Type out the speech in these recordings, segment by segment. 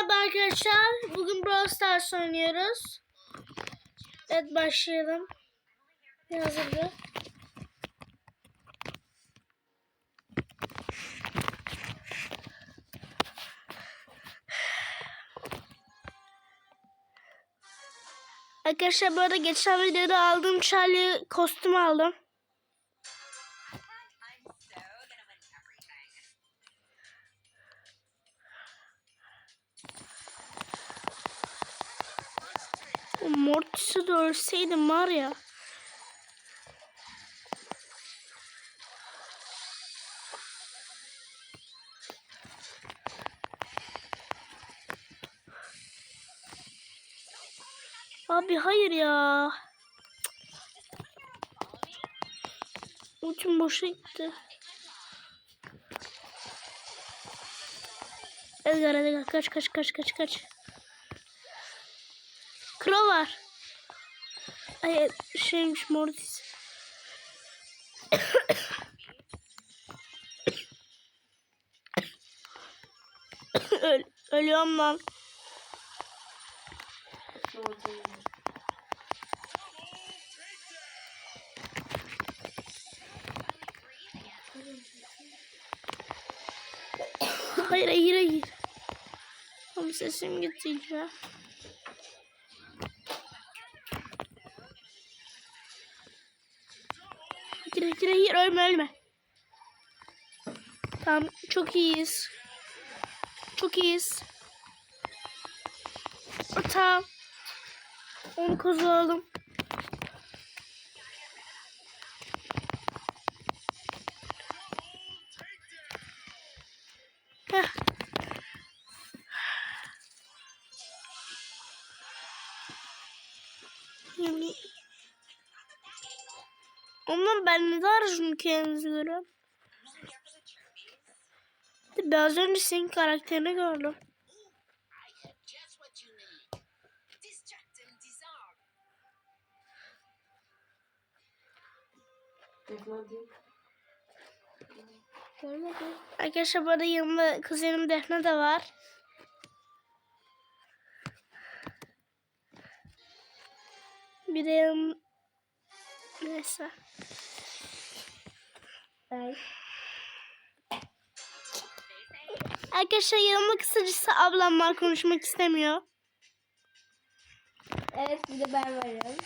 merhaba arkadaşlar. Bugün Brawl Stars oynuyoruz. Evet başlayalım. Hazırdı. Arkadaşlar bu arada geçen videoda aldığım Charlie kostümü aldım. Mortis'i de ölseydim var ya. Abi hayır ya. Uçum boşa gitti. Edgar Edgar kaç kaç kaç kaç kaç. Var. Ay şeymiş Mortis. Öl ölüyorum lan. Hayır hayır hayır. Ama sesim gitti ya. Hayır hayır ölme ölme. Tamam çok iyiyiz. Çok iyiyiz. Tamam. Onu kozaladım. Ben ne şunu kendinizi görüyorum. Biraz önce senin karakterini gördüm. Görmedim. Arkadaşlar bu arada yanımda kuzenim Defne de var. Bir de yanım... Neyse. Ay. Arkadaşlar yanımda kısacası ablam var konuşmak istemiyor. Evet bir de ben varım.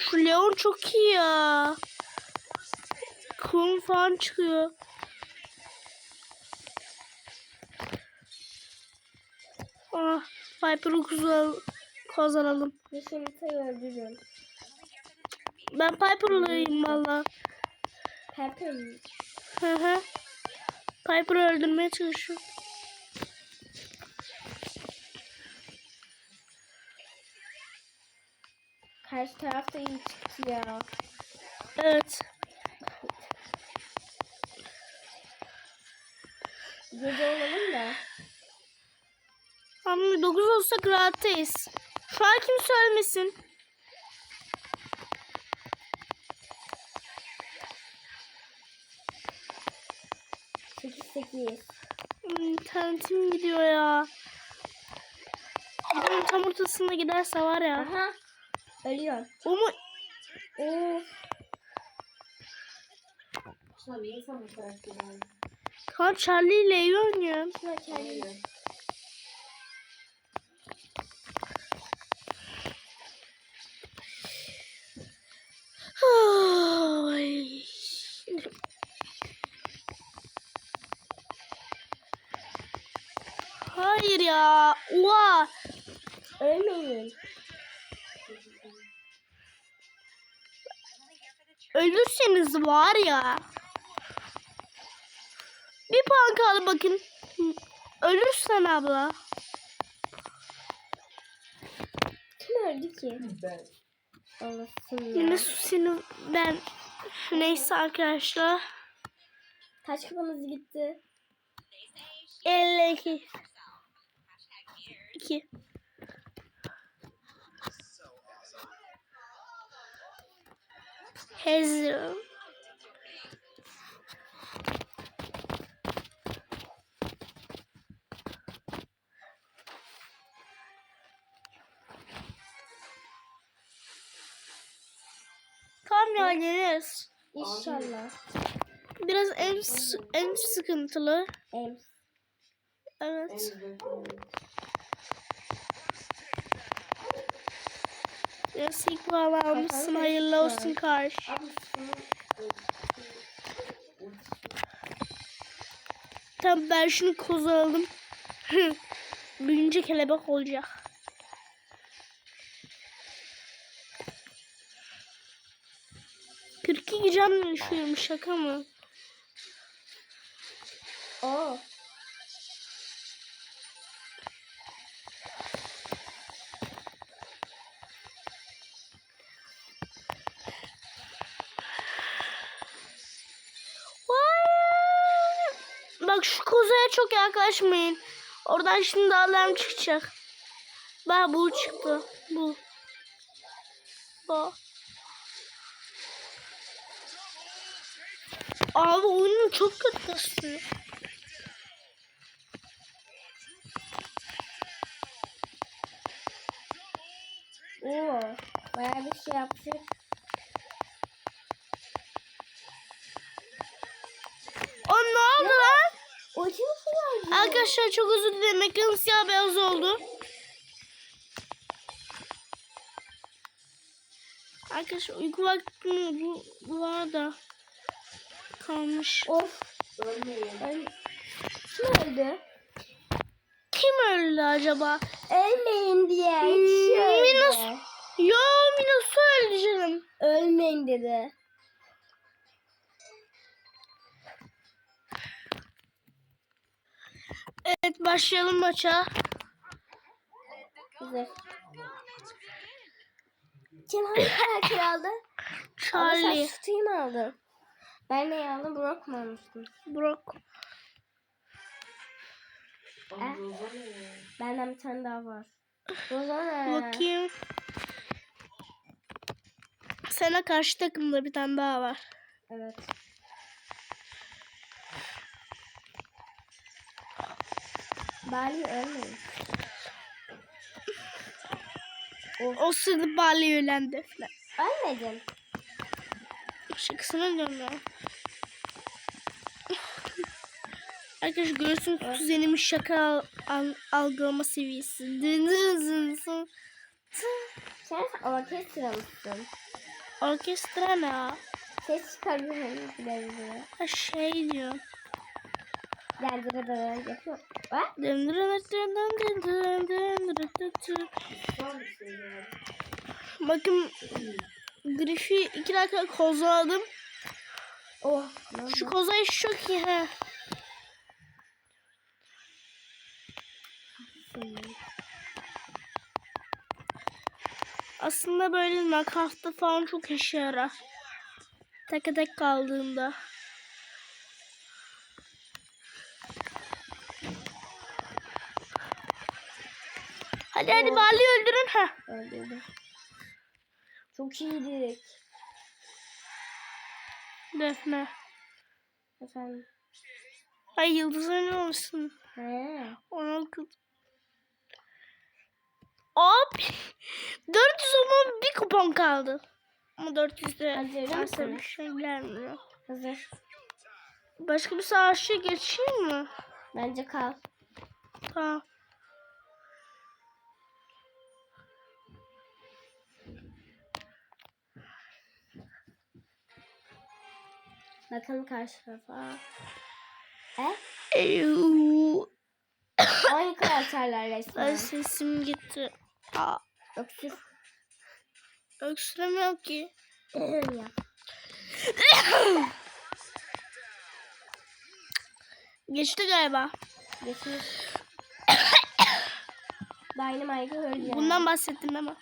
Şu Leon çok iyi ya. Kum falan çıkıyor. Ah, Viper'ı kuzal- kazanalım. Düşününtüyü öldürün. Ben Piper'layım valla. Pepper mi? Hı hı. Piper'ı öldürmeye çalışıyorum. Karşı tarafta iyi çıktı ya. Evet. Gece olalım da. Ama 9 olsak rahattayız. Şu an kimse ölmesin. Sekiz sekiz. İnternetim gidiyor ya. Bunun tam ortasında giderse var ya. Aha. Ölüyor. O mu? Oo. Kan Charlie ile iyi oynuyor. Şuna ya. Oha. Ölmeyin. Ölürseniz var ya. Bir puan kaldı bakın. Ölürsen abla. Kim öldü ki? Ben. Allah'ım ya. Yine Susi'ni ben. Neyse arkadaşlar. Taş kafanız gitti. 52 ki. Hazırım. Tam yerleriz. İnşallah. Biraz en en sıkıntılı. En. Evet. En Biraz puan almışsın. Hayırlı olsun karşı. Tamam ben şunu koza aldım. Büyünce kelebek olacak. Kırk iki can düşüyormuş şaka mı? Oo. Bak şu kozaya çok yaklaşmayın. Oradan şimdi alarm çıkacak. Bak bu çıktı. Bu. Bu. Abi oyunun çok kötü. Oo. Bayağı bir şey yaptık. Arkadaşlar çok özür dilerim. Ekranım siyah beyaz oldu. Arkadaşlar uyku vaktim bu, bu kalmış. Of. Ölmeyin. Kim öldü? Kim öldü acaba? Ölmeyin diye. Hmm, öldü. Minos. Yo Minos'u öldü canım. Ölmeyin dedi. Başlayalım maça. Güzel. Kim hangi karakter aldı? Ama Charlie. sen Stu'yu mu aldın? Ben ne aldım? Brock mu almıştım? Brock. Eh, benden bir tane daha var. Rozana. Bakayım. Sana karşı takımda bir tane daha var. Evet. Bali ölmedi. Oh. O sırada Bali ölendi falan. Ölmedim. Şakasına dönme. Arkadaşlar görüyorsunuz evet. kuzenimin şaka al, algılama seviyesi. Sen orkestra mısın? Orkestra ne? Ses çıkarıyor. Şey diyor. Yardırı da yapıyor. Bak. Bakın Griff'i iki dakika kozaladım. Oh, şu kozayı çok iyi ha. Aslında böyle nakafta falan çok işe yarar. Tek tek kaldığında. Hadi hadi Bali öldürün ha. Öldürdüm. Çok iyiydik. Defne. Efendim. Ay yıldız oynamışsın. He. Ona kız. Abi 400 ama bir kupon kaldı. Ama 400 de Hazır varsa mısın? bir şey gelmiyor. Hazır. Başka bir savaşçıya geçeyim mi? Bence kal. Tamam. Bakalım karşı tarafa. E? Hangi karakterler Ay resmen? sesim gitti. Aa, Öksüz. öksüremiyor ki. ya. Geçti galiba. Geçmiş. Dynamite öldü. Bundan bahsettim ama.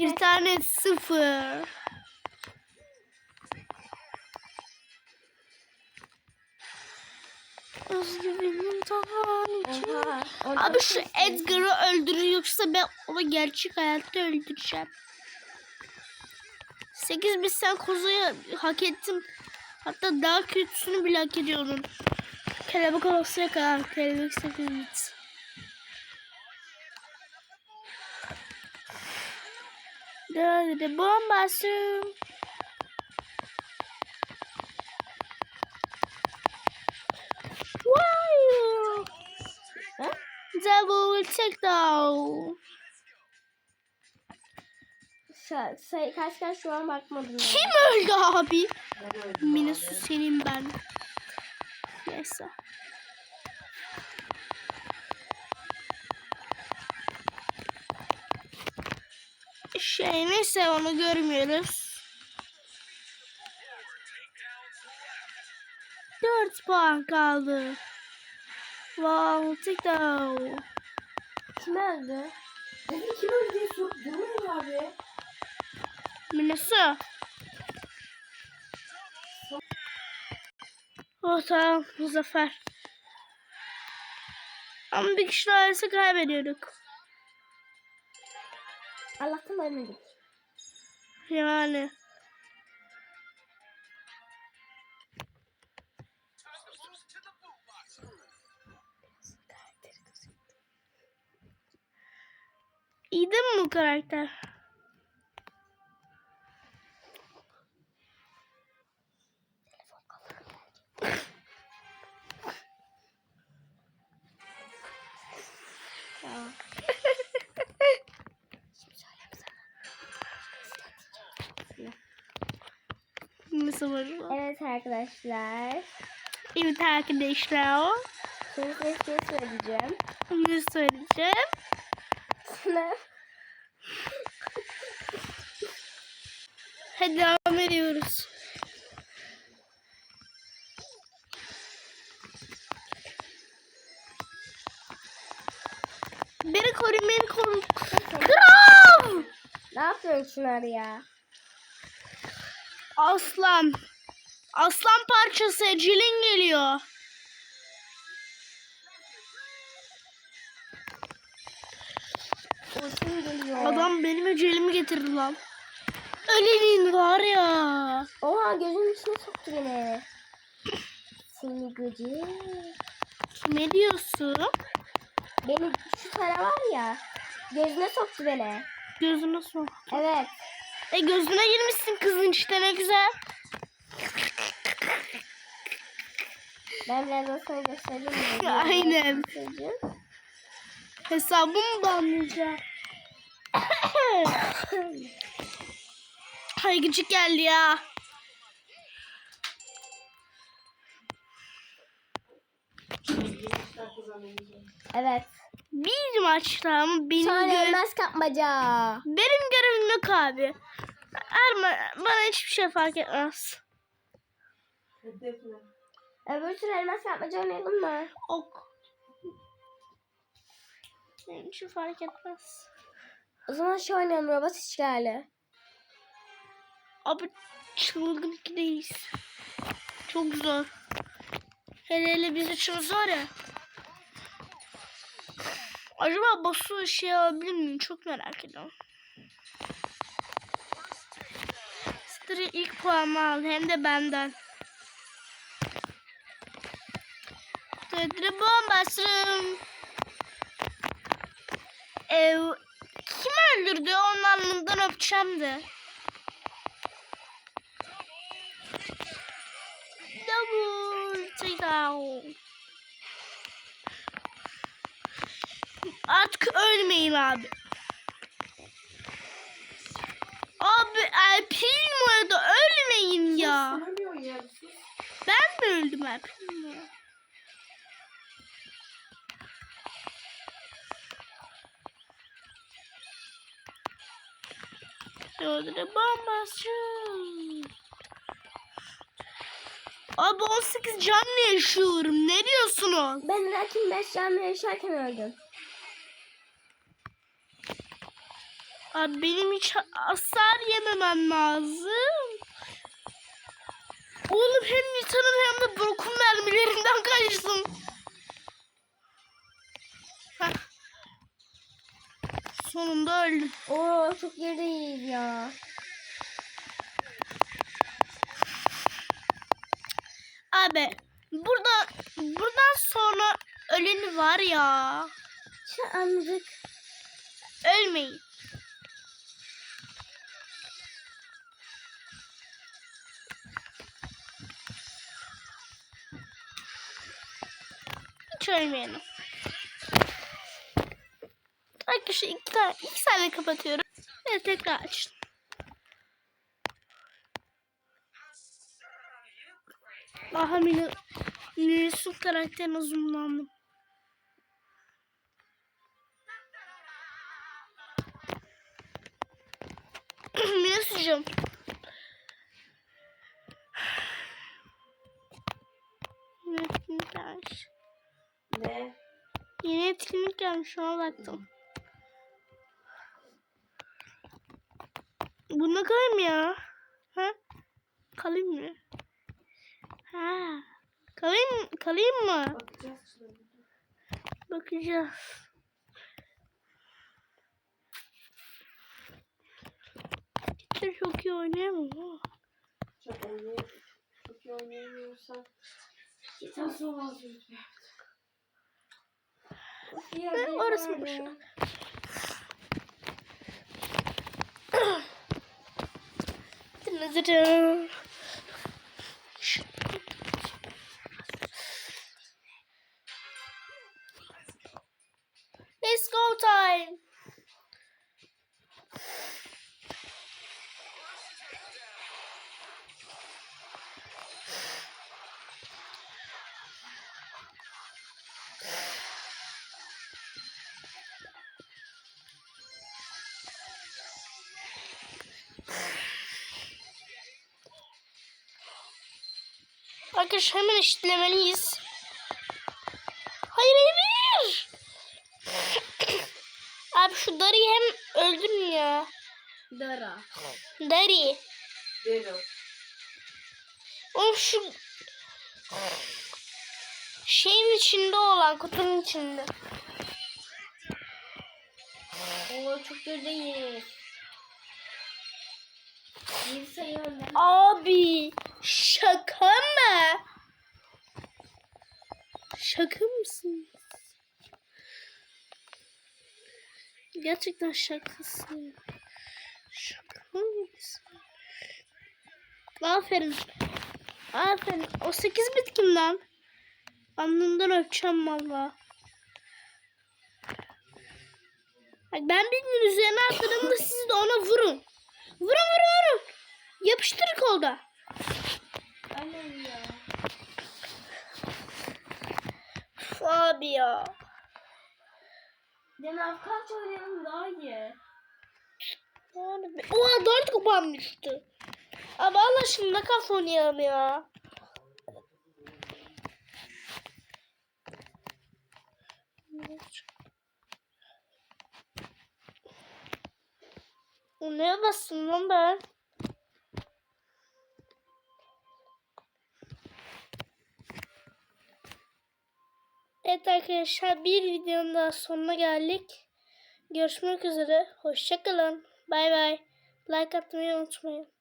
Bir tane sıfır. İçin. Oha. on Abi şu. Edgar'ı öldürür yoksa ben onu gerçek hayatta öldüreceğim. 8 biz sen kozayı hak ettin. Hatta daha kötüsünü bile hak ediyordun. Kelebek olası kadar kelebek 8 bit. Dördü bombası. Wow. Ha? Double takedown. Sa- say- kaç kaç şu an bakmadım. Kim öldü abi? Minasu senin ben. Neyse. Şey neyse onu görmüyoruz. Dört puan kaldı. Wow, takedown. Kim öldü? Dedi kim öldü. Durmuyor abi. Minasu. Oh tamam bu zafer. Ama bir kişi daha ölse kaybediyorduk. Allah'tan ölmedik. Yani. İyi değil mi bu karakter? Ya. Nasıl var? Evet arkadaşlar. Evet arkadaşlar. Şimdi size şey söyleyeceğim. Ne söyleyeceğim? Sınav. Hadi devam ediyoruz. Beni koruyun, beni koruyun. Kral! Ne yapıyorsun ya? Aslan. Aslan parçası Ecil'in geliyor. Adam benim Ecil'imi getirdi lan. Ölenin var ya. Oha gözümün içine soktu beni. Seni gıcık. Ne diyorsun? Benim şu tara var ya. Gözüne soktu beni. Gözüne sok. Evet. E gözüne girmişsin kızın işte ne güzel. Ben birazdan sana göstereyim. mi? Aynen. Hesabımı banlayacağım. Ay gıcık geldi ya. Evet. Bir maçta ama benim, Sonra görev- elmas kapmaca. benim görevim yok abi. Erma, bana hiçbir şey fark etmez. Öbür türlü elmas kapmaca oynayalım mı? Ok. Benim için fark etmez. O zaman şu oynayalım robot işgali. Abi çılgın ikideyiz. Çok zor. Hele hele biz için zor ya. Acaba Basu şey alabilir miyim? Çok merak ediyorum. Stri ilk puanımı aldı hem de benden. Tedri bombasım. Ev kim öldürdü? Onun alnından öpeceğim de. Double takedown. Artık ölmeyin abi. Abi Alpin bu arada ölmeyin ya. Ben mi öldüm Alpin Öldüre bombası. Abi 18 canla yaşıyorum. Ne diyorsunuz? Ben Rakin 5 canlı yaşarken öldüm. Abi benim hiç hasar yememem lazım. Oğlum hem Nita'nın hem de Brock'un mermilerinden kaçtım. Heh. Sonunda öldüm. Oo çok gerideyiz ya. Abi burada buradan sonra öleni var ya. Şu anladık. Ölmeyin. Ölmeyelim. Arkadaşlar iki, tane, iki saniye kapatıyorum. Ve tekrar açtım. Aha Mini, Mini Yusuf karakterine zoomlandım. Yusuf'cum. Yine etkinlik gelmiş. Ne? Yine etkinlik gelmiş ona baktım. Bunda kalayım ya. Ha? Kalayım mı? Ha. Kalayım, kalayım mı? Bakacağız. Bakacağız. Gitar çok iyi oynayamam ama. Çok oynayamıyorum. Çok iyi oynayamıyorsan. Gitar solo lütfen. Hı, orası boş. Dınıdırı. Let's Arkadaşlar hemen eşitlemeliyiz. Hayır hayır. Abi şu Dari'yi hem öldürün ya. Dara. Dari. Derim. Oğlum şu şeyin içinde olan kutunun içinde. Oo çok önde. Abi şaka mı? Şaka mısın? Gerçekten şakasın. Şaka mısın? Aferin. Aferin. O 8 bit kimden? Alnından öpeceğim valla. Ben birinin üzerine atladığımda siz de ona vurun. Vurun vurun vurun. Yapıştır kolda. Aynen ya. Abi ya. Cenab kaç oynayalım daha iyi. Be- Oha dört kupam düştü. Abi Allah aşkına kafa oynayalım ya. O neye bastım lan ben? Evet arkadaşlar bir videonun daha sonuna geldik. Görüşmek üzere. Hoşçakalın. Bay bay. Like atmayı unutmayın.